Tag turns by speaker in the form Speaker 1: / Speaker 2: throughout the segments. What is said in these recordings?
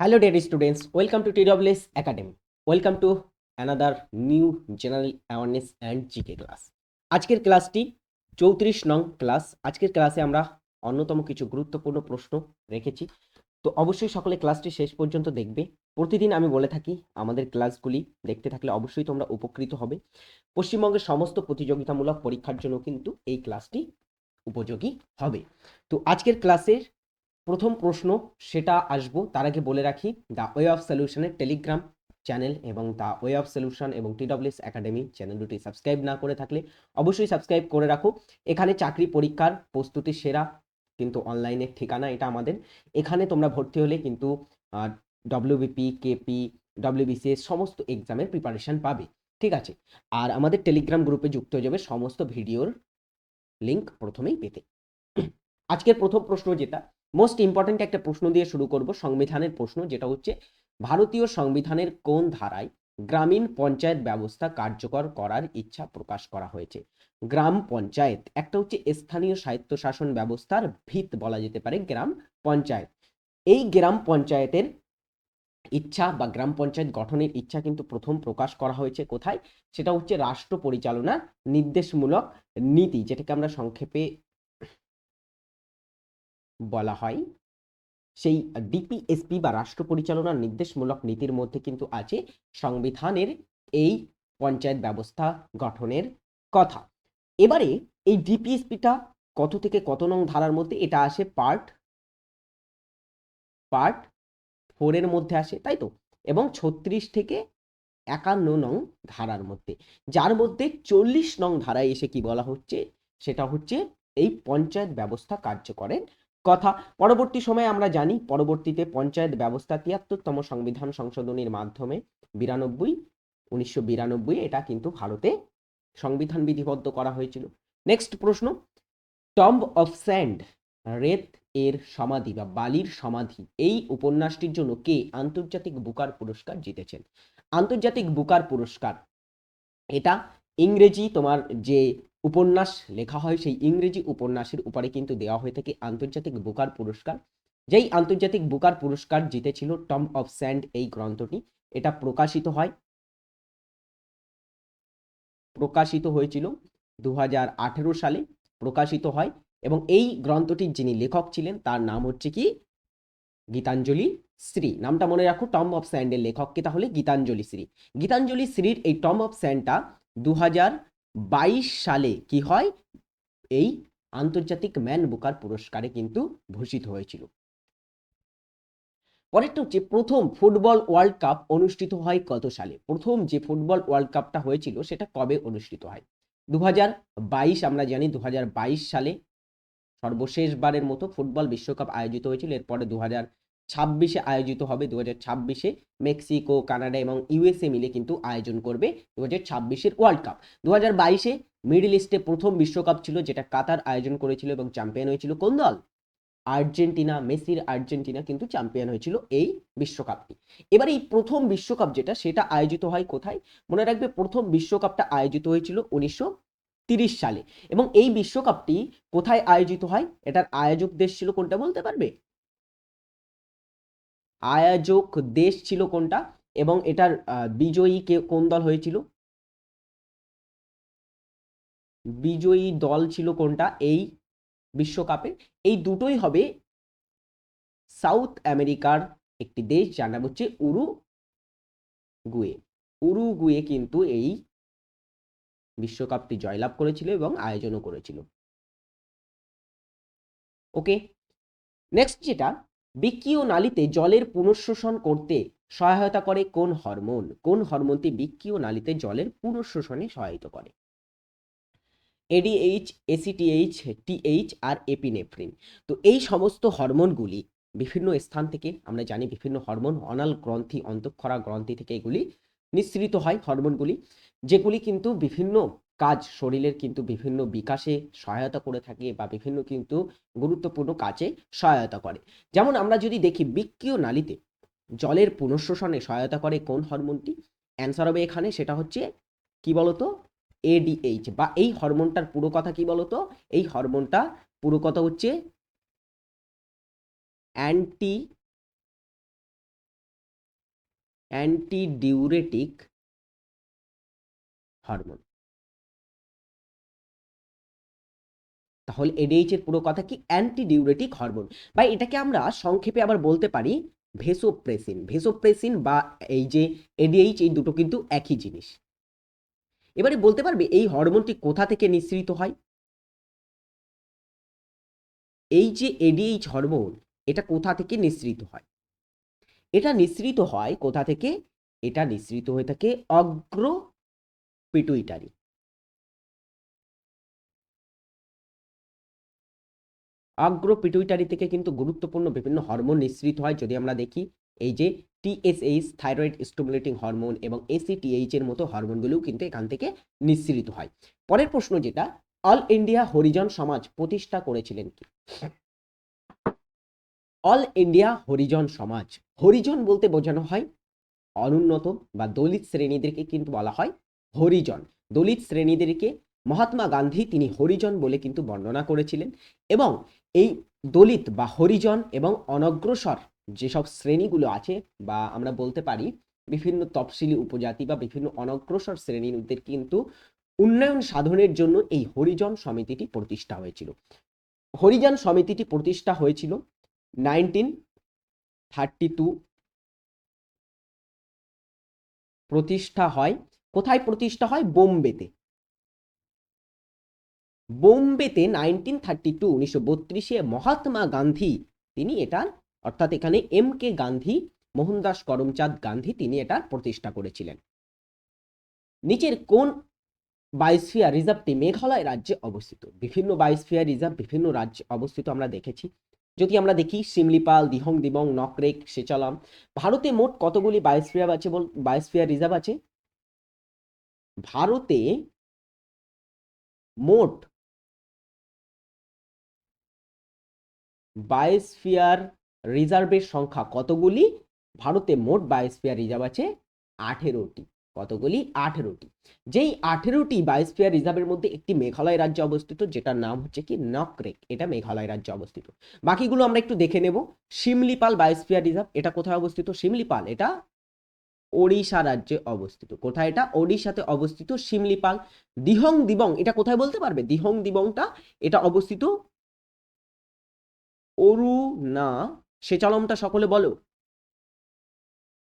Speaker 1: Hello, dear students. Welcome to TWS Academy. Welcome to another new General Awareness and GK class. আজকের ক্লাসটি চৌত্রিশ নং class আজকের ক্লাসে আমরা অন্যতম কিছু গুরুত্বপূর্ণ প্রশ্ন রেখেছি তো অবশ্যই সকলে ক্লাসটি শেষ পর্যন্ত দেখবে প্রতিদিন আমি বলে থাকি আমাদের ক্লাসগুলি দেখতে থাকলে অবশ্যই তোমরা উপকৃত হবে পশ্চিমবঙ্গের সমস্ত প্রতিযোগিতামূলক পরীক্ষার জন্য কিন্তু এই ক্লাসটি উপযোগী হবে তো আজকের ক্লাসের প্রথম প্রশ্ন সেটা আসব, তার আগে বলে রাখি দ্য ওয়ে অফ সলিউশনের টেলিগ্রাম চ্যানেল এবং দ্য ওয়ে অফ সলিউশন এবং টিডব্লিউএস একাডেমি চ্যানেল দুটি সাবস্ক্রাইব না করে থাকলে অবশ্যই সাবস্ক্রাইব করে রাখো। এখানে চাকরি পরীক্ষার প্রস্তুতি সেরা, কিন্তু অনলাইনের ঠিকানা এটা আমাদের। এখানে তোমরা ভর্তি হলে কিন্তু ডব্লিউবিপি কেপি ডব্লিউবিসিএস সমস্ত এক্সামের প্রিপারেশন পাবে। ঠিক আছে? আর আমাদের টেলিগ্রাম গ্রুপে যুক্ত হয়ে যাবে সমস্ত ভিডিওর লিঙ্ক প্রথমেই পেতে। আজকের প্রথম প্রশ্ন যেটা মোস্ট ইম্পর্ট্যান্ট একটা প্রশ্ন দিয়ে শুরু করব, সংবিধানের প্রশ্ন, যেটা হচ্ছে ভারতীয় সংবিধানের কোন ধারায় গ্রামীণ পঞ্চায়েত ব্যবস্থা কার্যকর করার ইচ্ছা প্রকাশ করা হয়েছে? গ্রাম পঞ্চায়েত, একটা হচ্ছে স্থানীয় স্বায়ত্তশাসন ব্যবস্থার ভিত বলা যেতে পারে গ্রাম পঞ্চায়েত। এই গ্রাম পঞ্চায়েতের ইচ্ছা বা গ্রাম পঞ্চায়েত গঠনের ইচ্ছা কিন্তু প্রথম প্রকাশ করা হয়েছে কোথায়? সেটা হচ্ছে রাষ্ট্র পরিচালনার নির্দেশমূলক নীতি, যেটাকে আমরা সংক্ষেপে বলা হয়। সেই ডিপিএসপি বা রাষ্ট্র পরিচালনার নির্দেশমূলক নীতির মধ্যে কিন্তু আছে সংবিধানের এই পঞ্চায়েত ব্যবস্থা গঠনের কথা। এবারে এই ডিপিএসপিটা কত থেকে কত নং ধারার মধ্যে এটা আসে পার্ট পার্ট ফোরের মধ্যে আসে, তাই তো? এবং ছত্রিশ থেকে একান্ন নং ধারার মধ্যে। যার মধ্যে চল্লিশ নং ধারায় এসে কি বলা হচ্ছে? সেটা হচ্ছে এই পঞ্চায়েত ব্যবস্থা কার্যকরের কথা। পরবর্তী সময়ে আমরা জানি, পরবর্তীতে পঞ্চায়েত ব্যবস্থা তিয়াত্তরতম সংবিধান সংশোধনীর মাধ্যমে বিরানব্বই, উনিশশো বিরানব্বই এটা কিন্তু ভারতে সংবিধান বিধিবদ্ধ করা হয়েছিল। নেক্সট প্রশ্ন টম্ব অফ স্যান্ড রেত এর সমাধি বা বালির সমাধি, এই উপন্যাসটির জন্য কে আন্তর্জাতিক বুকার পুরস্কার জিতেছেন? আন্তর্জাতিক বুকার পুরস্কার, এটা ইংরেজি তোমার যে উপন্যাস লেখা হয় সেই ইংরেজি উপন্যাসের উপরে কিন্তু দেওয়া হয়ে থাকে আন্তর্জাতিক বুকার পুরস্কার। যেই আন্তর্জাতিক বুকার পুরস্কার জিতেছিল টম অফ স্যান্ড এই গ্রন্থটি, এটা প্রকাশিত হয়, প্রকাশিত হয়েছিল দু হাজার আঠেরো সালে, প্রকাশিত হয় এবং এই গ্রন্থটির যিনি লেখক ছিলেন তার নাম হচ্ছে কি? গীতাঞ্জলি শ্রী। নামটা মনে রাখো, টম অফ স্যান্ডের লেখককে তাহলে গীতাঞ্জলি শ্রী। গীতাঞ্জলি শ্রীর এই টম অফ স্যান্ডটা দু সালে কি হয়? এই আন্তর্জাতিক ম্যান বুকার পুরস্কারে কিন্তু ভূষিত হয়েছিল। পরেরটা হচ্ছে প্রথম ফুটবল ওয়ার্ল্ড কাপ অনুষ্ঠিত হয় কত সালে? প্রথম যে ফুটবল ওয়ার্ল্ড কাপটা হয়েছিল সেটা কবে অনুষ্ঠিত হয়? দু হাজার বাইশ আমরা জানি দু হাজার বাইশ সালে সর্বশেষবারের মতো ফুটবল বিশ্বকাপ আয়োজিত হয়েছিল। এরপরে দু হাজার ছাব্বিশে আয়োজিত হবে দু হাজার ছাব্বিশে মেক্সিকো, কানাডা এবং ইউএসএ মিলে কিন্তু আয়োজন করবে দু হাজার ছাব্বিশের ওয়ার্ল্ড কাপ। দু হাজার বাইশে মিডল ইস্টে প্রথম বিশ্বকাপ ছিল যেটা কাতার আয়োজন করেছিল এবং চ্যাম্পিয়ন হয়েছিল কোন দল? আর্জেন্টিনা, মেসির আর্জেন্টিনা কিন্তু চ্যাম্পিয়ন হয়েছিল এই বিশ্বকাপটি। এবার এই প্রথম বিশ্বকাপ যেটা, সেটা আয়োজিত হয় কোথায়? মনে রাখবে প্রথম বিশ্বকাপটা আয়োজিত হয়েছিল উনিশশো তিরিশ সালে। এবং এই বিশ্বকাপটি কোথায় আয়োজিত হয়? এটার আয়োজক দেশ ছিল কোনটা বলতে পারবে? আয়োজক দেশ ছিল কোনটা এবং এটার বিজয়ী কে, কোন দল হয়েছিল? বিজয়ী দল ছিল কোনটা? এই বিশ্বকাপে। এই দুটোই হবে সাউথ আমেরিকার একটি দেশ, যার নাম হচ্ছে উরু গুয়ে উরুগুয়ে কিন্তু এই বিশ্বকাপটি জয়লাভ করেছিল এবং আয়োজনও করেছিল। ওকে, নেক্সট যেটা বিক্রিয় নালীতে জলের পুনঃশোষণ করতে সহায়তা করে কোন হরমোন? কোন হরমোনটি বিক্রিয় নালীতে জলের পুনঃশোষণে সহায়তা করে? এডিএইচ এসিটিএইচ টিএইচ আর এপিনেফ্রিন তো এই সমস্ত হরমোনগুলি বিভিন্ন স্থান থেকে, আমরা জানি বিভিন্ন হরমোন, অনাল গ্রন্থি, অন্তঃক্ষরা গ্রন্থি থেকে এগুলি নিঃসৃত হয়, হরমোনগুলি। যেগুলি কিন্তু বিভিন্ন কাজ শরীরের কিন্তু বিভিন্ন বিকাশে সহায়তা করে থাকে বা বিভিন্ন কিন্তু গুরুত্বপূর্ণ কাজে সহায়তা করে। যেমন আমরা যদি দেখি বিক্রিয় নালীতে জলের পুনঃশোষণে সহায়তা করে কোন হরমোনটি? অ্যান্সার হবে এখানে, সেটা হচ্ছে কি বলতো? এডিএইচ বা এই হরমোনটার পুরো কথা কি বলতো? এই হরমোনটা পুরো কথা হচ্ছে অ্যান্টি অ্যান্টিডিউরেটিক হরমোন। তাহলে এডিএইচ এর পুরো কথা কি অ্যান্টিডিউরেটিক হরমোন বা এটাকে আমরা সংক্ষেপে আবার বলতে পারি ভেসোপ্রেসিন ভেসোপ্রেসিন বা এই যে এডিএইচ এই দুটো কিন্তু একই জিনিস। এবারে বলতে পারবে এই হরমোনটি কোথা থেকে নিঃসৃত হয়? এই যে এডিএইচ হরমোন এটা কোথা থেকে নিঃসৃত হয়? এটা নিঃসৃত হয় কোথা থেকে? এটা নিঃসৃত হয়ে থাকে অগ্র পিটুইটারি অগ্র পিটুইটারি থেকে কিন্তু গুরুত্বপূর্ণ বিভিন্ন হরমোন নিঃসৃত হয়। যদি আমরা দেখি, এই যে টিএসএইচ থাইরয়েড স্টিমুলেটিং হরমোন এবং এসিটিএইচ এর মতো হরমোনগুলোও কিন্তু এখান থেকে নিঃসৃত হয়। পরের প্রশ্ন যেটা অল ইন্ডিয়া হরিজন সমাজ প্রতিষ্ঠা করেছিলেন কি? অল ইন্ডিয়া হরিজন সমাজ হরিজন বলতে বোঝানো হয় অনুন্নত বা দলিত শ্রেণীদেরকে কিন্তু বলা হয় হরিজন দলিত শ্রেণীদেরকে মহাত্মা গান্ধী তিনি হরিজন বলে কিন্তু বর্ণনা করেছিলেন এবং এই দলিত বা হরিজন এবং অনগ্রসর যেসব শ্রেণীগুলো আছে বা আমরা বলতে পারি বিভিন্ন তফসিলি উপজাতি বা বিভিন্ন অনগ্রসর শ্রেণীদের কিন্তু উন্নয়ন সাধনের জন্য এই হরিজন সমিতিটি প্রতিষ্ঠা হয়েছিল। হরিজন সমিতিটি প্রতিষ্ঠা হয়েছিল নাইনটিন থার্টি টু। প্রতিষ্ঠা হয়, কোথায় প্রতিষ্ঠা হয়? বোম্বেতে। বোম্বেতে নাইনটিন থার্টি টু, উনিশশো বত্রিশে মহাত্মা গান্ধী, তিনি এটার, অর্থাৎ এখানে এম কে গান্ধী, মোহনদাস করমচাঁদ গান্ধী, তিনি এটার প্রতিষ্ঠা করেছিলেন। নিচের কোন বায়োস্ফিয়ার রিজার্ভটি মেঘালয় রাজ্যে অবস্থিত? বিভিন্ন বায়োস্ফিয়ার রিজার্ভ, বিভিন্ন রাজ্যে অবস্থিত আমরা দেখেছি। যদি আমরা দেখি, শিমলিপাল, দিহং, দিবং, নকরেক, সেচলাম, ভারতে মোট কতগুলি বায়োস্ফিয়ার আছে বল, বায়োস্ফিয়ার রিজার্ভ আছে? ভারতে মোট বায়োস্ফিয়ার রিজার্ভের সংখ্যা কতগুলি? ভারতে মোট বায়োস্ফিয়ার রিজার্ভ আছে আঠেরোটি। কতগুলি? আঠেরোটি। যেই আঠেরোটি বায়োস্ফিয়ার রিজার্ভের মধ্যে একটি মেঘালয় রাজ্যে অবস্থিত, যেটার নাম হচ্ছে কি নকরেক। এটা মেঘালয় রাজ্যে অবস্থিত। বাকিগুলো আমরা একটু দেখে নেব। শিমলিপাল বায়োস্ফিয়ার রিজার্ভ, এটা কোথায় অবস্থিত? শিমলিপাল, এটা ওড়িশা রাজ্যে অবস্থিত। কোথায় এটা? ওড়িশাতে অবস্থিত শিমলিপাল। দিহং দিবং, এটা কোথায় বলতে পারবে? দিহং দিবংটা, এটা অবস্থিত অরুণা সেচলমটা সকলে বলো।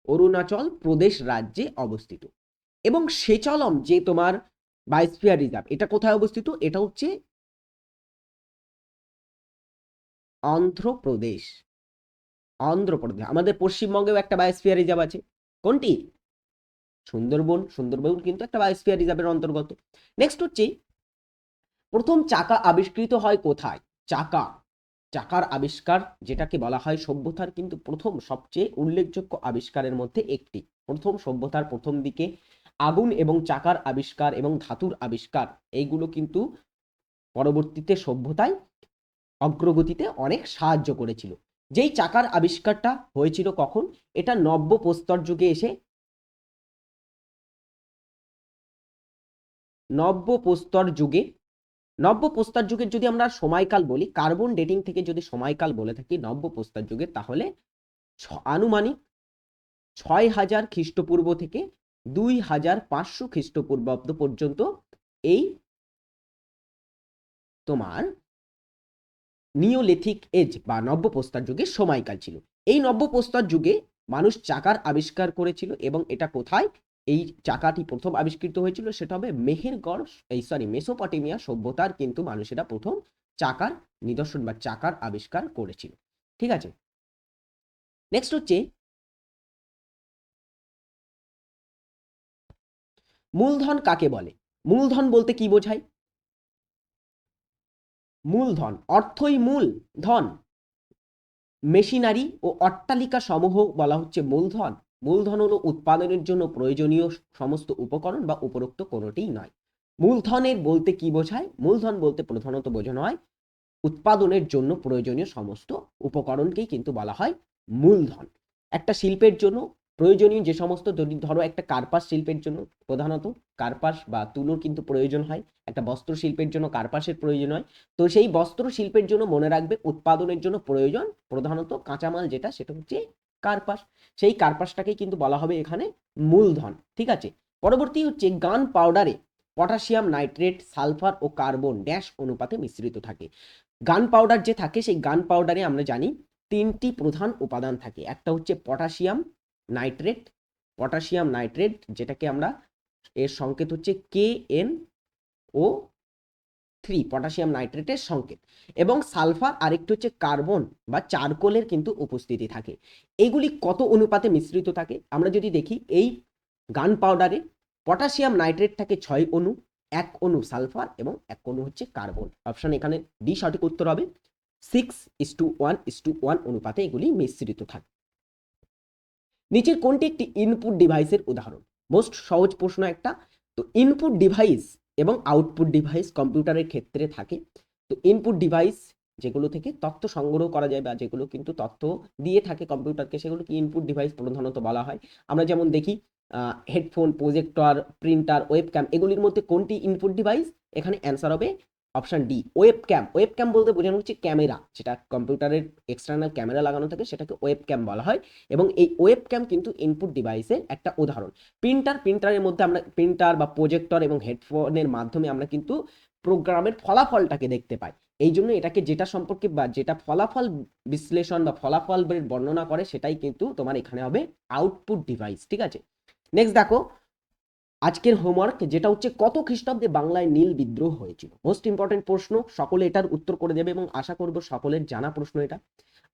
Speaker 1: অরুণাচল প্রদেশ রাজ্যে অবস্থিত। এবং সেচলম যে তোমার বায়োস্ফিয়ার রিজার্ভ এটা কোথায় অবস্থিত? এটা হচ্ছে অন্ধ্রপ্রদেশ। অন্ধ্রপ্রদেশ, আমাদের পশ্চিমবঙ্গেও একটা বায়োস্ফিয়ার রিজার্ভ আছে। কোনটি? সুন্দরবন সুন্দরবন কিন্তু একটা বায়োস্ফিয়ার রিজার্ভের অন্তর্গত। নেক্সট হচ্ছে, প্রথম চাকা আবিষ্কৃত হয় কোথায়? চাকা। চাকার আবিষ্কার, যেটাকে বলা হয় সভ্যতার কিন্তু প্রথম সবচেয়ে উল্লেখযোগ্য আবিষ্কারের মধ্যে একটি। প্রথম সভ্যতার প্রথম দিকে আগুন এবং চাকার আবিষ্কার এবং ধাতুর আবিষ্কার, এইগুলো কিন্তু পরবর্তীতে সভ্যতায় অগ্রগতিতে অনেক সাহায্য করেছিল। যেই চাকার আবিষ্কারটা হয়েছিল কখন? এটা নব্য প্রস্তর যুগে এসে নব্য প্রস্তর যুগে নব্য প্রস্তর যুগের যদি আমরা সময়কাল বলি, কার্বন ডেটিং থেকে যদি সময়কাল বলে থাকি নব্য প্রস্তর যুগের, তাহলে আনুমানিক ছয় হাজার খ্রিস্টপূর্ব থেকে দুই হাজার পাঁচশো খ্রিস্টপূর্বাব্দ পর্যন্ত এই তোমার নিওলিথিক এজ বা নব্যপ্রস্তর যুগের সময়কাল ছিল। এই নব্যপ্রস্তর যুগে মানুষ চাকার আবিষ্কার করেছিল এবং এটা কোথায়? এই চাকাটি প্রথম আবিষ্কৃত হয়েছিল, সেটা হবে মেহেরগড় এই সরি মেসোপটেমিয়া সভ্যতার কিন্তু মানুষেরা প্রথম চাকার নিদর্শন বা চাকার আবিষ্কার করেছিল। ঠিক আছে? নেক্সট হচ্ছে মূলধন কাকে বলে? মূলধন বলতে কি বোঝায়? মূলধন, অর্থই মূল, ধন। মেশিনারি ও অট্টালিকা সমূহ বলা হচ্ছে মূলধন। মূলধন হলো উৎপাদনের জন্য প্রয়োজনীয় সমস্ত উপকরণ বা উপরোক্ত কোনোটিই নয়। মূলধনের বলতে কি বোঝায়? মূলধন বলতে প্রধানত বোঝানো হয় উৎপাদনের জন্য প্রয়োজনীয় সমস্ত উপকরণকেই কিন্তু বলা হয় মূলধন। একটা শিল্পের জন্য প্রয়োজনীয় যে সমস্ত ধরো একটা কার্পাস শিল্পের জন্য প্রধানত, কার্পাস বা তুলোর কিন্তু প্রয়োজন হয়। একটা বস্ত্র শিল্পের জন্য কার্পাসের প্রয়োজন হয়। তো সেই বস্ত্র শিল্পের জন্য মনে রাখবে উৎপাদনের জন্য প্রয়োজন প্রধানত কাঁচামাল যেটা, সেটা হচ্ছে কার্পাস, সেই কার্পাসটাকে কিন্তু বলা হবে এখানে মূলধন, ঠিক আছে? পরবর্তী হচ্ছে গান পাউডারে পটাশিয়াম নাইট্রেট, সালফার ও কার্বন ড্যাশ অনুপাতে মিশ্রিত থাকে। গান পাউডার যে থাকে, সেই গান পাউডারে আমরা জানি তিনটি প্রধান উপাদান থাকে। একটা হচ্ছে পটাশিয়াম নাইট্রেট পটাশিয়াম নাইট্রেট যেটাকে আমরা, এর সংকেত হচ্ছে K N O three, potassium নাইট্রেটের সংকেত এবং সালফার আরেকটি হচ্ছে কার্বন বা চারকোলের কিন্তু উপস্থিতি থাকে। এইগুলি কত অনুপাতে মিশ্রিত থাকে? আমরা যদি দেখি, এই গান পাউডারে পটাশিয়াম নাইট্রেট থাকে ছয় অণু, এক অণু সালফার এবং এক অণু হচ্ছে কার্বন। অপশন এখানে ডি সঠিক উত্তর হবে। Six is to one is to one অনুপাতে এগুলি মিশ্রিত থাকে। নিচের কোনটি একটি ইনপুট ডিভাইসের উদাহরণ? মোস্ট সহজ প্রশ্ন একটা। তো ইনপুট ডিভাইস এবং আউটপুট ডিভাইস কম্পিউটারের ক্ষেত্রে থাকে। তো ইনপুট ডিভাইস যেগুলো থেকে তথ্য সংগ্রহ করা যায় বা যেগুলো কিন্তু তথ্য দিয়ে থাকে কম্পিউটারকে সেগুলোকে ইনপুট ডিভাইস প্রধানত বলা হয়? আমরা যেমন দেখি হেডফোন প্রজেক্টর প্রিন্টার ওয়েবক্যাম এগুলির মধ্যে কোনটি ইনপুট ডিভাইস এখানে অ্যান্সার হবে option D webcam webcam বলতে বোঝানো হচ্ছে ক্যামেরা, যেটা কম্পিউটারের এক্সটার্নাল ক্যামেরা লাগানো থাকে, সেটাকে ওয়েব ক্যাম বলা হয়। এবং এই ওয়েব ক্যাম কিন্তু ইনপুট ডিভাইসের একটা উদাহরণ। প্রিন্টার প্রিন্টারের মধ্যে আমরা প্রিন্টার বা প্রজেক্টর এবং হেডফোনের মাধ্যমে আমরা কিন্তু প্রোগ্রামের ফলাফলটাকে দেখতে পাই। এই জন্য এটাকে যেটা সম্পর্কে বা যেটা ফলাফল বিশ্লেষণ বা ফলাফল বর্ণনা করে, সেটাই কিন্তু তোমার এখানে হবে আউটপুট ডিভাইস ঠিক আছে? নেক্সট দেখো আজকের হোমওয়ার্ক যেটা হচ্ছে কত খ্রিস্টাব্দে বাংলায় নীল বিদ্রোহ হয়েছিল। মোস্ট ইম্পর্টেন্ট প্রশ্ন, সকলে এটার উত্তর করে দেবে এবং আশা করব সকলের জানা প্রশ্ন এটা।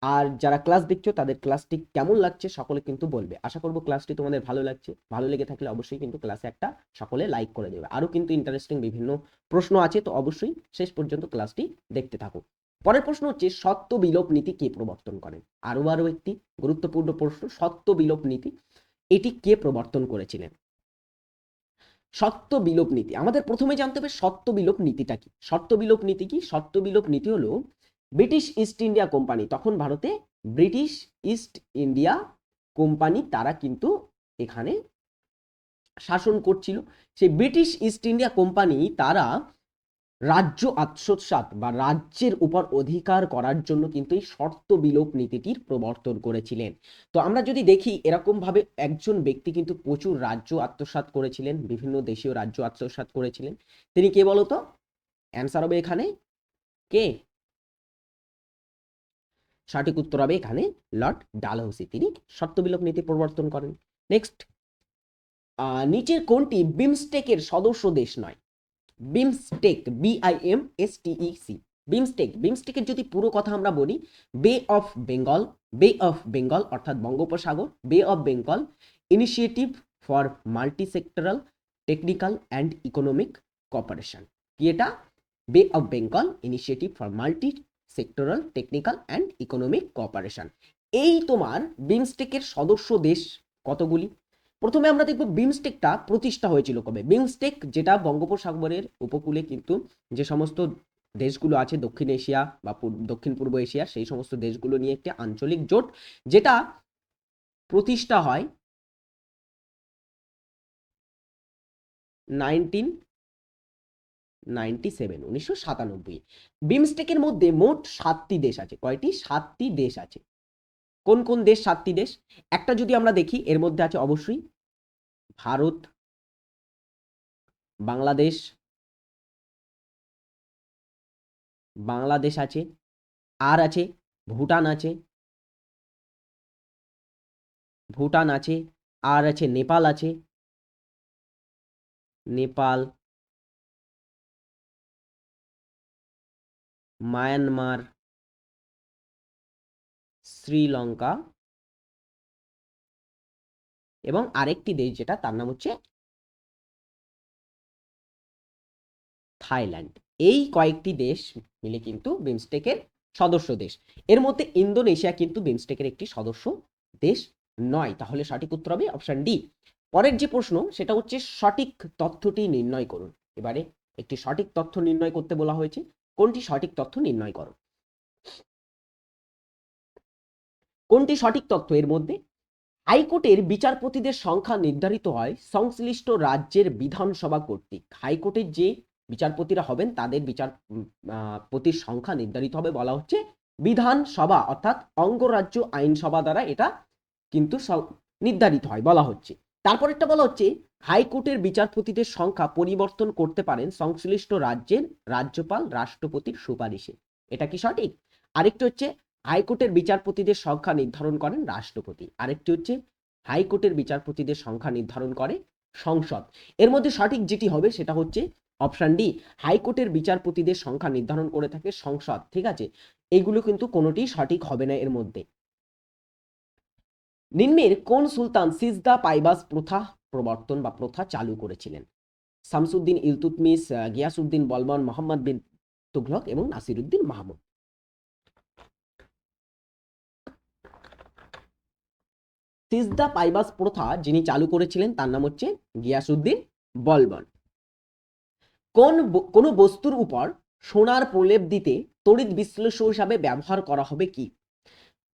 Speaker 1: আর যারা ক্লাস দেখছ, তাদের ক্লাসটি কেমন লাগছে সকলে কিন্তু বলবে। আশা করব ক্লাসটি তোমাদের ভালো লাগছে। ভালো লেগে থাকলে অবশ্যই কিন্তু ক্লাসে একটা সকলে লাইক করে দেবে। আরও কিন্তু ইন্টারেস্টিং বিভিন্ন প্রশ্ন আছে, তো অবশ্যই শেষ পর্যন্ত ক্লাসটি দেখতে থাকো। পরের প্রশ্ন হচ্ছে, সত্য বিলোপ নীতি কে প্রবর্তন করেন আরও আরও একটি গুরুত্বপূর্ণ প্রশ্ন, সত্য বিলোপ নীতি, এটি কে প্রবর্তন করেছিলেন? সত্য বিলোপ নীতি। আমাদের প্রথমে জানতে হবে সত্য বিলোপ নীতিটা কি? সত্য বিলোপ নীতি কি? সত্য বিলোপ নীতি হলো ব্রিটিশ ইস্ট ইন্ডিয়া কোম্পানি। তখন ভারতে ব্রিটিশ ইস্ট ইন্ডিয়া কোম্পানি তারা কিন্তু এখানে শাসন করছিল। সেই ব্রিটিশ ইস্ট ইন্ডিয়া কোম্পানি তারা রাজ্য আত্মসাৎ বা রাজ্যের উপর অধিকার করার জন্য কিন্তু এই শর্ত বিলোপ নীতিটির প্রবর্তন করেছিলেন। তো আমরা যদি দেখি এরকম ভাবে একজন ব্যক্তি কিন্তু প্রচুর রাজ্য আত্মসাৎ করেছিলেন, বিভিন্ন দেশীয় রাজ্য আত্মসাৎ করেছিলেন। তিনি কে বলতো? অ্যান্সার হবে এখানে কে? সঠিক উত্তর হবে এখানে লর্ড ডালহৌসি তিনি শর্ত বিলোপ নীতি প্রবর্তন করেন। নেক্সট নিচের কোনটি বিমস্টেকের সদস্য দেশ নয়? BIMSTEC B I M S T E C BIMSTEC বিমস্টেকের যদি পুরো কথা আমরা বলি বে অফ বেঙ্গল বে অফ বেঙ্গল অর্থাৎ বঙ্গোপসাগর bay of Bengal initiative for multi sectoral technical and economic cooperation কি এটা? Bay of Bengal initiative for multi sectoral technical and economic cooperation এই তোমার বিমস্টেকের সদস্য দেশ কতগুলি? প্রথমে আমরা দেখব বিমস্টেকটা প্রতিষ্ঠা হয়েছিল কবে? বিমস্টেক যেটা বঙ্গোপসাগরের উপকূলে কিন্তু যে সমস্ত দেশগুলো আছে, দক্ষিণ এশিয়া বা দক্ষিণ পূর্ব এশিয়া, সেই সমস্ত দেশগুলো নিয়ে একটি আঞ্চলিক জোট, যেটা প্রতিষ্ঠা হয় নাইনটিন নাইনটি সেভেন, উনিশশো সাতানব্বই। বিমস্টেকের মধ্যে মোট সাতটি দেশ আছে। কয়টি? সাতটি দেশ আছে। কোন কোন দেশ সাতটি দেশ? একটা যদি আমরা দেখি, এর মধ্যে আছে অবশ্যই ভারত, বাংলাদেশ বাংলাদেশ আছে, আর আছে, ভুটান আছে ভুটান আছে, আর আছে, নেপাল আছে, নেপাল, মায়ানমার শ্রীলঙ্কা এবং আরেকটি দেশ যেটা, তার নাম হচ্ছে থাইল্যান্ড। এই কয়েকটি দেশ মিলে কিন্তু বিমস্টেকের সদস্য দেশ। এর মধ্যে ইন্দোনেশিয়া কিন্তু বিমস্টেকের একটি সদস্য দেশ নয়। তাহলে সঠিক উত্তর হবে অপশন ডি। পরের যে প্রশ্ন, সেটা হচ্ছে সঠিক তথ্যটি নির্ণয় করুন। এবারে একটি সঠিক তথ্য নির্ণয় করতে বলা হয়েছে। কোনটি সঠিক তথ্য নির্ণয় করো? কোনটি সঠিক তথ্য? এর মধ্যে হাইকোর্টের বিচারপতিদের সংখ্যা নির্ধারিত হয় সংশ্লিষ্ট রাজ্যের বিধানসভা কর্তৃক। হাইকোর্টের যে বিচারপতিরা হবেন, তাদের বিচারপতির সংখ্যা নির্ধারিত হবে বলা হচ্ছে বিধানসভা, অর্থাৎ অঙ্গরাজ্য আইনসভা দ্বারা এটা কিন্তু নির্ধারিত হয় বলা হচ্ছে। তারপরেরটা বলা হচ্ছে হাইকোর্টের বিচারপতিদের সংখ্যা পরিবর্তন করতে পারেন সংশ্লিষ্ট রাজ্যের রাজ্যপাল, রাষ্ট্রপতির সুপারিশে। এটা কি সঠিক? আরেকটি হচ্ছে হাইকোর্টের বিচারপতিদের সংখ্যা নির্ধারণ করেন রাষ্ট্রপতি। আরেকটি হচ্ছে হাইকোর্টের বিচারপতিদের সংখ্যা নির্ধারণ করে সংসদ। এর মধ্যে সঠিক যেটি হবে সেটা হচ্ছে অপশন ডি হাইকোর্টের বিচারপতিদের সংখ্যা নির্ধারণ করে থাকে সংসদ ঠিক আছে? এগুলো কিন্তু কোনোটি সঠিক হবে না এর মধ্যে। নিম্নের কোন সুলতান সিজদা পাইবাস প্রথা প্রবর্তন বা প্রথা চালু করেছিলেন? শামসুদ্দিন ইলতুতমিস আহ, গিয়াসউদ্দিন বলবন মোহাম্মদ বিন তুঘলক এবং নাসিরুদ্দিন মাহমুদ। সিজদা পাইবাস প্রথা যিনি চালু করেছিলেন, তার নাম হচ্ছে গিয়াসউদ্দিন বলবন। কোন কোন বস্তুর উপর সোনার প্রলেপ দিতে তড়িৎ বিশ্লেষণ হিসাবে ব্যবহার করা হবে কি?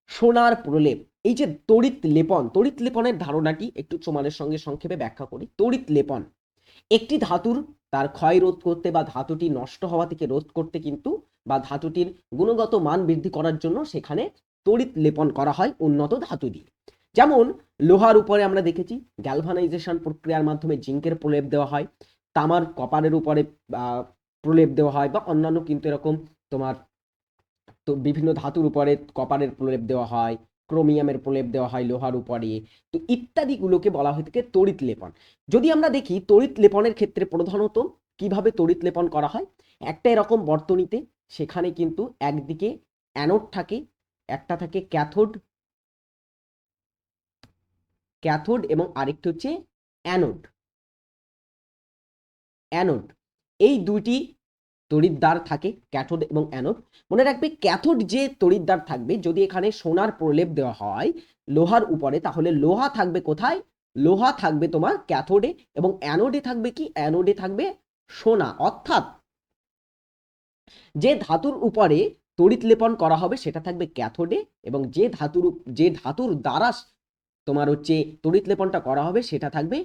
Speaker 1: সোনার প্রলেপ, এই যে তড়িৎ লেপন, তড়িৎ লেপনের ধারণাটি একটু তোমাদের সঙ্গে সংক্ষেপে ব্যাখ্যা করি। তড়িৎ লেপন, একটি ধাতুর তার ক্ষয় রোধ করতে বা ধাতুটি নষ্ট হওয়া থেকে রোধ করতে কিন্তু বা ধাতুটির গুণগত মান বৃদ্ধি করার জন্য সেখানে তড়িৎ লেপন করা হয় উন্নত ধাতু দিয়ে। যেমন লোহার উপরে আমরা দেখেছি গ্যালভানাইজেশন প্রক্রিয়ার মাধ্যমে জিঙ্কের প্রলেপ দেওয়া হয়, তামার কপারের উপরে প্রলেপ দেওয়া হয় বা অন্যান্য কিন্তু এরকম তোমার তো বিভিন্ন ধাতুর উপরে কপারের প্রলেপ দেওয়া হয় ক্রোমিয়ামের প্রলেপ দেওয়া হয় লোহার উপরে, তো ইত্যাদিগুলোকে বলা হয়ে থাকে তড়িৎ লেপন। যদি আমরা দেখি তড়িৎ লেপনের ক্ষেত্রে প্রধানত কীভাবে তড়িৎ লেপন করা হয়, একটা এরকম বর্তনীতে সেখানে কিন্তু একদিকে অ্যানোড থাকে, একটা থাকে ক্যাথোড ক্যাথোড এবং আরেকটি হচ্ছে অ্যানোড। অ্যানোড, এই দুইটি তড়িৎদ্বার থাকে, ক্যাথোড এবং অ্যানোড। মনে রাখবে ক্যাথোড যে তড়িৎদ্বার থাকবে, যদি এখানে সোনার প্রলেপ দেওয়া হয় লোহার উপরে, তাহলে লোহা থাকবে কোথায়? লোহা থাকবে তোমার ক্যাথোডে এবং অ্যানোডে থাকবে কি? অ্যানোডে থাকবে সোনা। অর্থাৎ যে ধাতুর উপরে তড়িৎ লেপন করা হবে, সেটা থাকবে ক্যাথোডে এবং যে ধাতুর যে ধাতুর দ্বারা তোমার হচ্ছে তড়িৎ লেপনটা করা হবে, সেটা থাকবে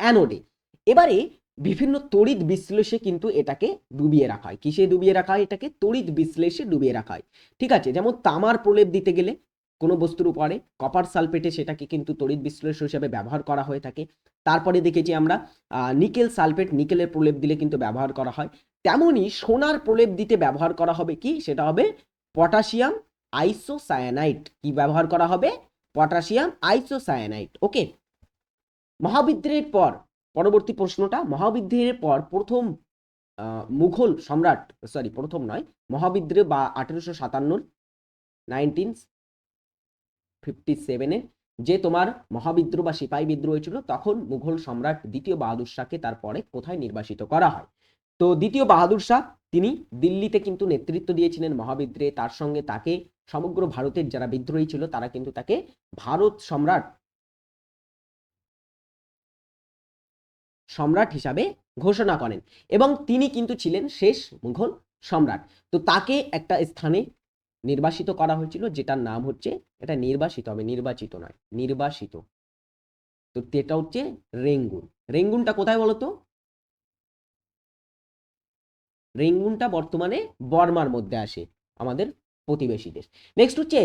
Speaker 1: অ্যানোডে এবারে বিভিন্ন তড়িৎ বিশ্লেষে কিন্তু এটাকে ডুবিয়ে রাখা হয়। কিসে ডুবিয়ে রাখা হয়? এটাকে তড়িৎ বিশ্লেষে ডুবিয়ে রাখা হয়। ঠিক আছে? যেমন তামার প্রলেপ দিতে গেলে কোনো বস্তুর উপরে কপার সালফেটে সেটাকে কিন্তু তড়িৎ বিশ্লেষ হিসেবে ব্যবহার করা হয়ে থাকে। তারপরে দেখেছি আমরা নিকেল সালফেট নিকেলের প্রলেপ দিলে কিন্তু ব্যবহার করা হয়। তেমনই সোনার প্রলেপ দিতে ব্যবহার করা হবে কি? সেটা হবে পটাশিয়াম আইসোসায়ানাইট কি ব্যবহার করা হবে? Potassium isocyanate. ওকে? মহাবিদ্রোহের পর, পরবর্তী প্রশ্নটা, মহাবিদ্রোহের পর প্রথম মুঘল সম্রাট সরি প্রথম নয়, মহাবিদ্রোহ বা আঠেরোশো সাতান্নর নাইনটিন ফিফটি সেভেনে যে তোমার মহাবিদ্রোহ বা সিপাহী বিদ্রোহ হয়েছিল, তখন মুঘল সম্রাট দ্বিতীয় বাহাদুর শাহকে তারপরে কোথায় নির্বাসিত করা হয়? তো দ্বিতীয় বাহাদুর শাহ, তিনি দিল্লিতে কিন্তু নেতৃত্ব দিয়েছিলেন মহাবিদ্রোহে। তার সঙ্গে তাকে সমগ্র ভারতের যারা বিদ্রোহী ছিল, তারা কিন্তু তাকে ভারত সম্রাট সম্রাট হিসাবে ঘোষণা করেন এবং তিনি কিন্তু ছিলেন শেষ মুঘল সম্রাট। তো তাকে একটা স্থানে নির্বাসিত করা হয়েছিল, যেটার নাম হচ্ছে, এটা নির্বাসিত হবে, নির্বাচিত নয়, নির্বাসিত। তো এটা হচ্ছে রেঙ্গুন। রেঙ্গুনটা কোথায় বলতো? রেঙ্গুনটা বর্তমানে বর্মার মধ্যে আসে আমাদের প্রতিবেশী দেশ। নেক্সট হচ্ছে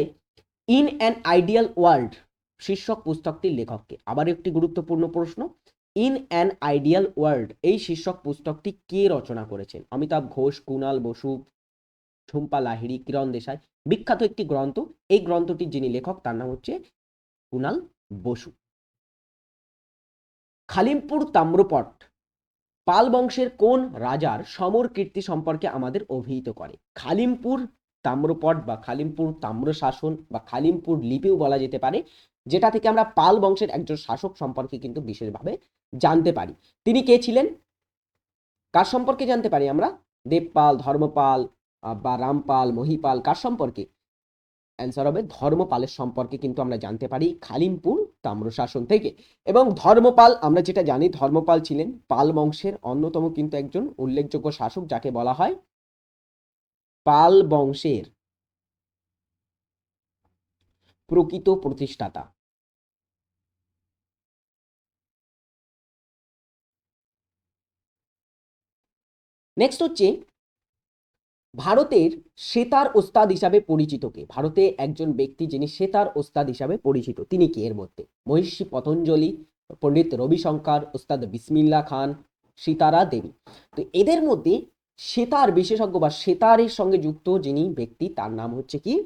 Speaker 1: ইন অ্যান আইডিয়াল ওয়ার্ল্ড শীর্ষক পুস্তকটির লেখককে। আবার একটি গুরুত্বপূর্ণ প্রশ্ন ইন অ্যান আইডিয়াল ওয়ার্ল্ড এই শীর্ষক পুস্তকটি কে রচনা করেছেন? অমিতাভ ঘোষ কুণাল বসু, ঝুম্পা লাহিড়ী, কিরণ দেশাই। বিখ্যাত একটি গ্রন্থ, এই গ্রন্থটির যিনি লেখক তার নাম হচ্ছে কুণাল বসু। খালিমপুর তাম্রপট পাল বংশের কোন রাজার সমর কীর্তি সম্পর্কে আমাদের অভিহিত করে? খালিমপুর তাম্রপট বা খালিমপুর তাম্র শাসন বা খালিমপুর লিপিও বলা যেতে পারে, যেটা থেকে আমরা পাল বংশের একজন শাসক সম্পর্কে কিন্তু বিশেষভাবে জানতে পারি। তিনি কে ছিলেন? কার সম্পর্কে জানতে পারি আমরা? দেবপাল, ধর্মপাল বা রামপাল, মহিপাল, কার সম্পর্কে? অ্যান্সার হবে ধর্মপালের সম্পর্কে কিন্তু আমরা জানতে পারি। খালিমপুর তাম্রশাসন থেকে। এবং ধর্মপাল, আমরা যেটা জানি, ধর্মপাল ছিলেন পাল বংশের অন্যতম কিন্তু একজন উল্লেখযোগ্য শাসক, যাকে বলা হয় পাল বংশের প্রকৃত প্রতিষ্ঠাতা। নেক্সট হচ্ছে ভারতের সেতার ওস্তাদ হিসাবে পরিচিত কে? ভারতে একজন ব্যক্তি যিনি সেতার ওস্তাদ হিসাবে পরিচিত, তিনি কে এর মধ্যে? মহিষী পতঞ্জলি, পণ্ডিত রবিশঙ্কর, ওস্তাদ বিসমিল্লা খান, সীতারা দেবী। তো এদের মধ্যে সেতার বিশেষজ্ঞ বা সেতারের সঙ্গে যুক্ত যিনি ব্যক্তি, তার নাম হচ্ছে কি?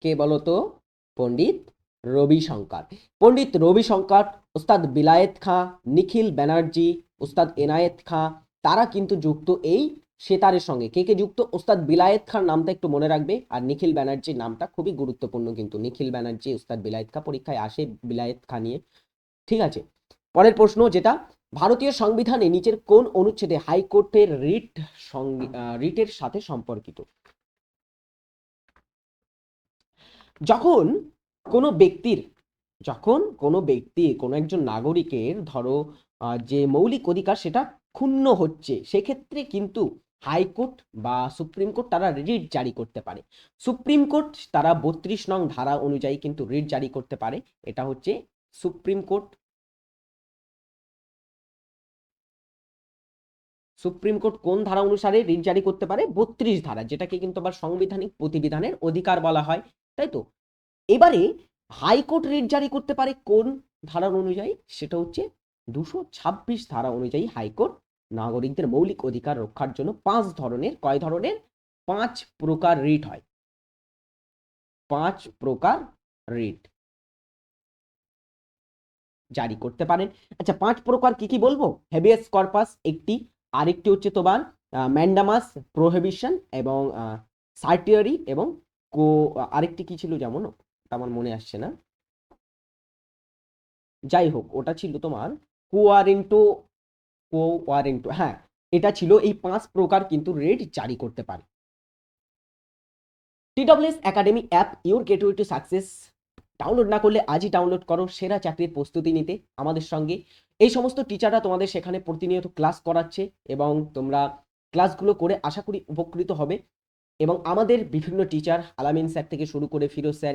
Speaker 1: কে বলতো? পণ্ডিত রবিশঙ্কর। পণ্ডিত রবিশঙ্কর, ওস্তাদ বিলায়েত খাঁ, নিখিল ব্যানার্জি, ওস্তাদ এনায়েত খাঁ তারা কিন্তু যুক্ত এই সেতারের সঙ্গে। কে কে যুক্ত? ওস্তাদ বিলায়েত খান নামটা একটু মনে রাখবে। আর নিখিল ব্যানার্জির নামটা খুবই গুরুত্বপূর্ণ কিন্তু। নিখিল ব্যানার্জি, ওস্তাদ বিলায়েত খা পরীক্ষায় আসে বিলায়েত খা নিয়ে। ঠিক আছে? পরের প্রশ্ন যেটা, ভারতীয় সংবিধানে নিচের কোন অনুচ্ছেদে হাইকোর্টের রিট রিটের সাথে সম্পর্কিত? যখন কোনো ব্যক্তির, যখন কোনো ব্যক্তি, কোনো একজন নাগরিকের, ধরো যে মৌলিক অধিকার সেটা ক্ষুণ্ণ হচ্ছে, সেক্ষেত্রে কিন্তু হাইকোর্ট বা সুপ্রিম কোর্ট তারা রিট জারি করতে পারে। সুপ্রিম কোর্ট তারা বত্রিশ নং ধারা অনুযায়ী কিন্তু রিট জারি করতে পারে। এটা হচ্ছে সুপ্রিম কোর্ট সুপ্রিম কোর্ট কোন ধারা অনুসারে রিট জারি করতে পারে? বত্রিশ ধারা, যেটাকে কিন্তু আবার সাংবিধানিক প্রতিবিধানের অধিকার বলা হয়। তাই তো? এবারে হাইকোর্ট রিট জারি করতে পারে কোন ধারা অনুযায়ী? সেটা হচ্ছে দুশো ছাব্বিশ ধারা অনুযায়ী হাইকোর্ট নাগরিকদের মৌলিক অধিকার রক্ষার জন্য পাঁচ ধরনের, কয় ধরনের? পাঁচ প্রকার রিট হয়। পাঁচ প্রকার রিট। জারি করতে পারেন। আচ্ছা পাঁচ প্রকার কি কি বলব? হেভিয়াস কর্পাস একটি, আরেকটি হচ্ছে তোমার ম্যান্ডামাস প্রোহিবিশন এবং সার্টিয়ারি এবং কো, আরেকটি কি ছিল যেমন? আমার মনে আসছে না। যাই হোক, ওটা ছিল তোমার কোয়ারেন্টো কোয়ারেন্টো হ্যাঁ এটা ছিল এই পাঁচ প্রকার কিন্তু রেট জারি করতে পারে। TWS academy app, your gateway to success. Download না করলে আজই ডাউনলোড করো, সেরা চাকরির প্রস্তুতি নিতে আমাদের সঙ্গে। এই সমস্ত টিচাররা তোমাদের সেখানে প্রতিনিয়ত ক্লাস করাচ্ছে এবং তোমরা ক্লাসগুলো করে আশা করি উপকৃত হবে। এবং আমাদের বিভিন্ন টিচার, আলামিন স্যার থেকে শুরু করে ফিরোজ স্যার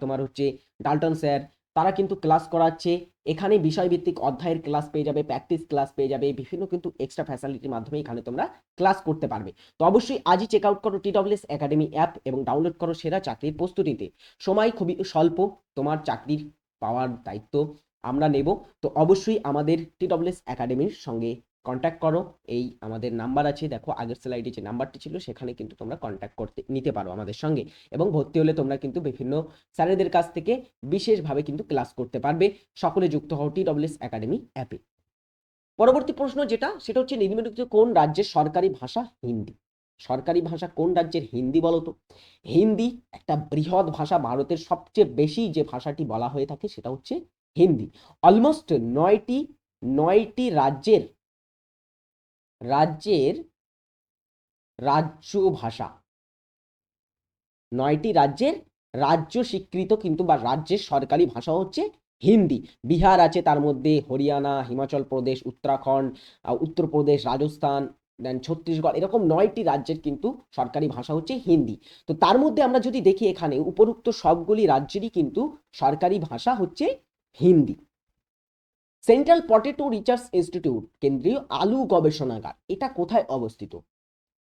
Speaker 1: তোমার হচ্ছে ডাল্টন স্যার, তারা কিন্তু ক্লাস করাচ্ছে। এখানে বিষয়ভিত্তিক অধ্যায়ের ক্লাস পেয়ে যাবে প্র্যাকটিস ক্লাস পেয়ে যাবে, বিভিন্ন কিন্তু এক্সট্রা ফ্যাসিলিটির মাধ্যমে এখানে তোমরা ক্লাস করতে পারবে। তো অবশ্যই আজই চেক আউট করো টিডব্লিউএস একাডেমি অ্যাপ এবং ডাউনলোড করো সেরা চাকরির প্রস্তুতিতে। সময় খুবই স্বল্প, তোমার চাকরির পাওয়ার দায়িত্ব আমরা নেব। তো অবশ্যই আমাদের টিডব্লিউএস একাডেমির সঙ্গে কন্ট্যাক্ট করো। এই আমাদের নাম্বার আছে। দেখো, আগের স্লাইডে যে নাম্বারটি ছিল, সেখানে কিন্তু তোমরা কন্ট্যাক্ট করতে, নিতে পারো আমাদের সঙ্গে। এবং ভর্তি হলে তোমরা কিন্তু বিভিন্ন স্যারেদের কাছ থেকে বিশেষভাবে কিন্তু ক্লাস করতে পারবে। সকলে যুক্ত হও টিডব্লিউএস একাডেমি অ্যাপে পরবর্তী প্রশ্ন যেটা, সেটা হচ্ছে নিম্নলিখিত কোন রাজ্যের সরকারি ভাষা হিন্দি? সরকারি ভাষা কোন রাজ্যের হিন্দি বলতো হিন্দি একটা বৃহৎ ভাষা, ভারতের সবচেয়ে বেশি যে ভাষাটি বলা হয়ে থাকে সেটা হচ্ছে হিন্দি। অলমোস্ট নয়টি নয়টি রাজ্যের রাজ্যের রাজ্য ভাষা নয়টি রাজ্যের রাজ্য স্বীকৃত কিন্তু বা রাজ্যের সরকারি ভাষা হচ্ছে হিন্দি। বিহার আছে তার মধ্যে হরিয়ানা, হিমাচল প্রদেশ, উত্তরাখণ্ড উত্তরপ্রদেশ, রাজস্থান দেন ছত্তিশগড়। এরকম নয়টি রাজ্যের কিন্তু সরকারি ভাষা হচ্ছে হিন্দি। তো তার মধ্যে আমরা যদি দেখি এখানে, উপরোক্ত সবগুলি রাজ্যেরই কিন্তু সরকারি ভাষা হচ্ছে Hindi. Central Potato Research Institute কেন্দ্রীয় আলু গবেষণাগার এটা কোথায় অবস্থিত?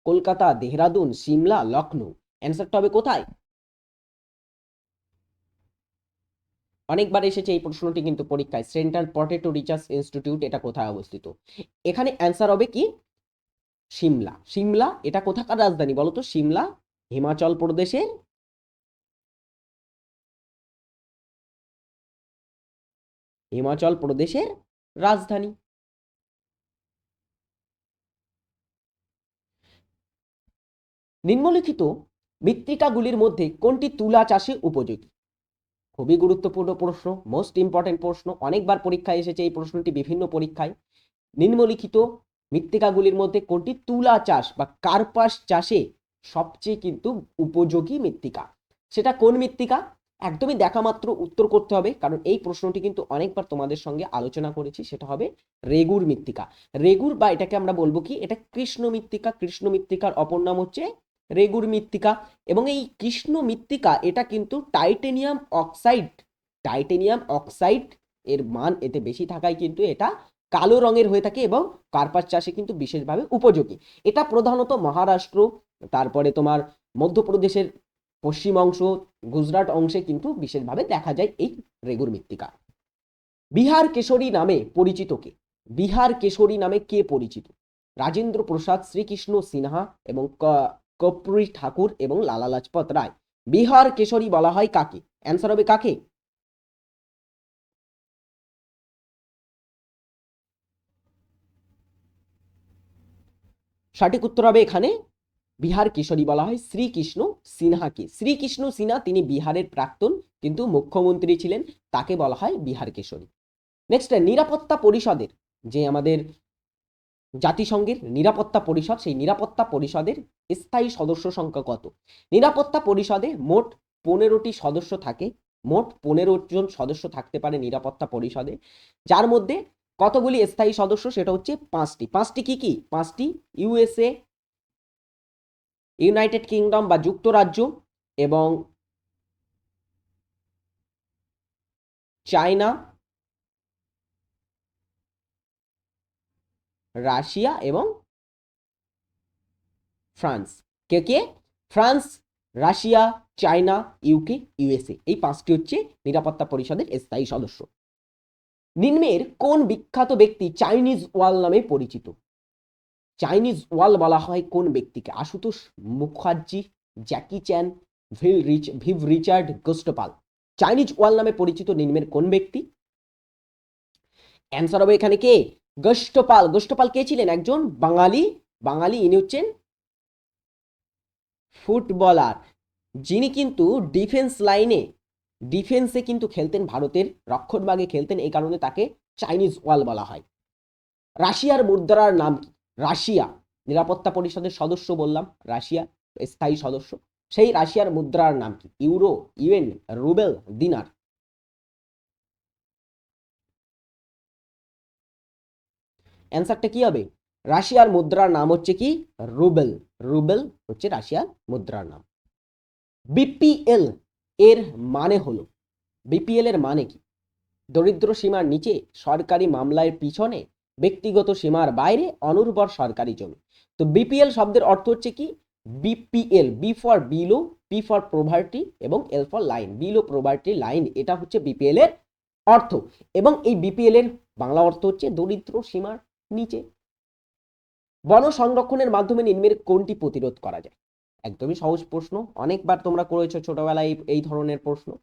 Speaker 1: কলকাতা, দেহরাদুন, সিমলা লখনৌ অ্যান্সারটা হবে কোথায়? অনেকবার এসেছে এই প্রশ্নটি কিন্তু পরীক্ষায়। সেন্ট্রাল পটেটো রিসার্চ ইনস্টিটিউট এটা কোথায় অবস্থিত? এখানে অ্যান্সার হবে কি? সিমলা। সিমলা, এটা কোথাকার রাজধানী বলো তো সিমলা, হিমাচল প্রদেশের হিমাচল প্রদেশের রাজধানী। নিম্নলিখিত মৃত্তিকাগুলির মধ্যে কোনটি তুলা চাষে উপযোগী? খুবই গুরুত্বপূর্ণ প্রশ্ন মোস্ট ইম্পর্টেন্ট প্রশ্ন, অনেকবার পরীক্ষায় এসেছে এই প্রশ্নটি বিভিন্ন পরীক্ষায়। নিম্নলিখিত মৃত্তিকাগুলির মধ্যে কোনটি তুলা চাষ বা কার্পাস চাষে সবচেয়ে কিন্তু উপযোগী মৃত্তিকা? সেটা কোন মৃত্তিকা? একদমই দেখা মাত্র উত্তর করতে হবে। কারণ এই প্রশ্নটি কিন্তু অনেকবার তোমাদের সঙ্গে আলোচনা করেছি, সেটা হবে রেগুর মৃত্তিকা। রেগুর বা এটাকে আমরা বলব কি? এটা কৃষ্ণ মৃত্তিকা। কৃষ্ণ মৃত্তিকার অপর নাম হচ্ছে রেগুর মৃত্তিকা। এবং এই কৃষ্ণ মৃত্তিকা, এটা কিন্তু টাইটেনিয়াম অক্সাইড টাইটেনিয়াম অক্সাইড এর মান এতে বেশি থাকায় কিন্তু এটা কালো রঙের হয়ে থাকে এবং কার্পাস চাষে কিন্তু বিশেষভাবে উপযোগী। এটা প্রধানত মহারাষ্ট্র, তারপরে তোমার মধ্যপ্রদেশের পশ্চিম অংশ, গুজরাট অংশে কিন্তু বিশেষভাবে দেখা যায় এই রেগুর মৃত্তিকা। বিহার কেশরী নামে পরিচিত কে? বিহার কেশরী নামে কে পরিচিত? রাজেন্দ্র প্রসাদ, শ্রীকৃষ্ণ সিনহা এবং ক- কর্পূরী ঠাকুর এবং লালা লাজপত রায়। বিহার কেশরী বলা হয় কাকে? অ্যান্সার হবে কাকে? সঠিক উত্তর হবে এখানে বিহার কিশোরী বলা হয় শ্রীকৃষ্ণ সিনহাকে। শ্রীকৃষ্ণ সিনহা তিনি বিহারের প্রাক্তন, কিন্তু মুখ্যমন্ত্রী ছিলেন, তাকে বলা হয় বিহার কিশোরী। নেক্সট নিরাপত্তা পরিষদের, যে আমাদের জাতিসংঘের নিরাপত্তা পরিষদ, সেই নিরাপত্তা পরিষদের স্থায়ী সদস্য সংখ্যা কত? নিরাপত্তা পরিষদে মোট পনেরোটি সদস্য থাকে, মোট পনেরো জন সদস্য থাকতে পারে নিরাপত্তা পরিষদে। যার মধ্যে কতগুলি স্থায়ী সদস্য, সেটা হচ্ছে পাঁচটি। পাঁচটি কি কি? পাঁচটি ইউএসএ ইউনাইটেড কিংডম বা যুক্তরাজ্য এবং চায়না, রাশিয়া এবং ফ্রান্স। কে কে? France, Russia, China, UK, USA. এই পাঁচটি হচ্ছে নিরাপত্তা পরিষদের স্থায়ী সদস্য। নিম্নের কোন বিখ্যাত ব্যক্তি চাইনিজ ওয়াল নামে পরিচিত? চাইনিজ ওয়াল বলা হয় কোন ব্যক্তিকে? আশুতোষ মুখার্জি, জ্যাকি চ্যান, ভিল রিচ, ভিভ রিচার্ড গোস্টপাল। চাইনিজ ওয়াল নামে পরিচিত নিম্নের কোন ব্যক্তি? অ্যান্সার হবে এখানে কে? গোষ্ঠপাল গোষ্ঠপাল কে ছিলেন? একজন বাঙালি। বাঙালি ইনি হচ্ছেন ফুটবলার। যিনি কিন্তু ডিফেন্স লাইনে, ডিফেন্সে কিন্তু খেলতেন, ভারতের রক্ষণভাগে খেলতেন। এই কারণে তাকে চাইনিজ ওয়াল বলা হয়। রাশিয়ার মুদ্রার নাম কি? রাশিয়া, নিরাপত্তা পরিষদের সদস্য বললাম, রাশিয়া, স্থায়ী সদস্য। সেই রাশিয়ার মুদ্রার নাম কি? Euro, UN, rouble, dinar. অ্যান্সারটা কি হবে? রাশিয়ার মুদ্রার নাম হচ্ছে কি? রুবেল। রুবেল হচ্ছে রাশিয়ার মুদ্রার নাম। বিপিএল এর মানে হলো, বিপিএল এর মানে কি? দরিদ্র সীমার নিচে সরকারি মামলার পিছনে ব্যক্তিগত সীমার বাইরে অনুর্বর সরকারি জমি। তো বিপিএল শব্দের অর্থ হচ্ছে কি? BPL B for below P for poverty এবং L for line below poverty line এটা হচ্ছে বিপিএল এর অর্থ। এবং এই বিপিএল এর বাংলা অর্থ হচ্ছে দরিদ্র সীমার নিচে। বন সংরক্ষণের মাধ্যমে নিম্নের কোনটি প্রতিরোধ করা যায়? একদমই সহজ প্রশ্ন। অনেকবার তোমরা করেছ ছোটবেলায় এই- এই ধরনের প্রশ্ন।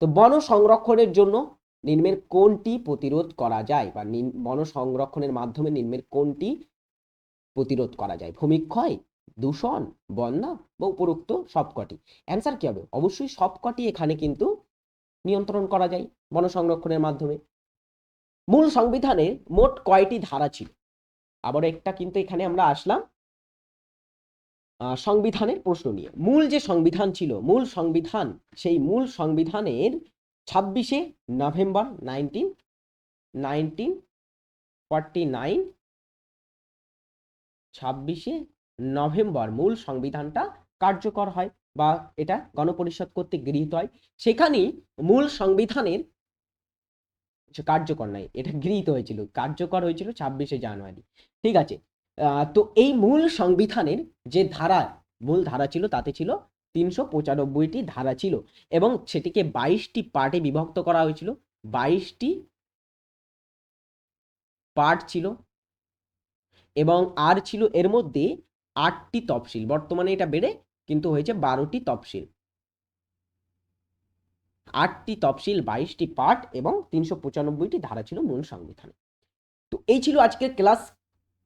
Speaker 1: তো বন সংরক্ষণের জন্য নিম্নের কোনটি প্রতিরোধ করা যায় বা বন সংরক্ষণের মাধ্যমে নিম্নের কোনটি প্রতিরোধ করা যায়? ভূমিক্ষয়, দূষণ, বন্যা বা উপরোক্ত সবকটি। অ্যান্সার কি হবে? অবশ্যই সবকটি এখানে কিন্তু নিয়ন্ত্রণ করা যায় বন সংরক্ষণের মাধ্যমে। মূল সংবিধানে মোট কয়টি ধারা ছিল? আবার একটা কিন্তু এখানে আমরা আসলাম সংবিধানের প্রশ্ন নিয়ে। মূল যে সংবিধান ছিল, মূল সংবিধান, সেই মূল সংবিধানের ছাব্বিশে November nineteen nineteen forty nine, ছাব্বিশে নভেম্বর মূল সংবিধানটা কার্যকর হয় বা এটা গণপরিষদ কর্তৃক গৃহীত হয়। সেখানেই মূল সংবিধানের কার্যকর নাই, এটা গৃহীত হয়েছিল, কার্যকর হয়েছিল ছাব্বিশে জানুয়ারি। ঠিক আছে তো এই মূল সংবিধানের যে ধারা, মূল ধারা ছিল তাতে ছিল তিনশো পঁচানব্বইটি ধারা ছিল এবং সেটিকে বাইশটি পার্টে বিভক্ত করা হয়েছিল। বাইশটি পার্ট ছিল এবং আর ছিল এর মধ্যে আটটি তফসিল। বর্তমানে এটা বেড়ে কিন্তু হয়েছে বারোটি তফসিল। আটটি তফসিল, বাইশটি পার্ট এবং তিনশো পঁচানব্বইটি ধারা ছিল মূল সংবিধানে। তো এই ছিল আজকের ক্লাস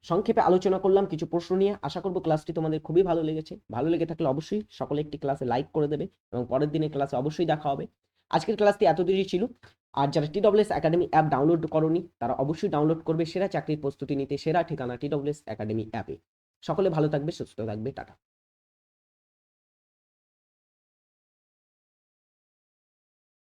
Speaker 1: সংক্ষেপে আলোচনা করলাম, কিছু প্রশ্ন নিয়ে। আশা করব ক্লাসটি তোমাদের খুবই ভালো লেগেছে। ভালো লেগে থাকলে অবশ্যই সকলে একটি ক্লাসে লাইক করে দেবে এবং পরের দিনের ক্লাসে অবশ্যই দেখা হবে। আজকের ক্লাসটি এত দেরি ছিল। আর যারা T TWS Academy app download করনি, তারা অবশ্যই ডাউনলোড করবে সেরা চাকরির প্রস্তুতি নিতে সেরা ঠিকানা টি টিডব্লিউএস একাডেমি অ্যাপে সকলে ভালো থাকবে, সুস্থ থাকবে, টাটা।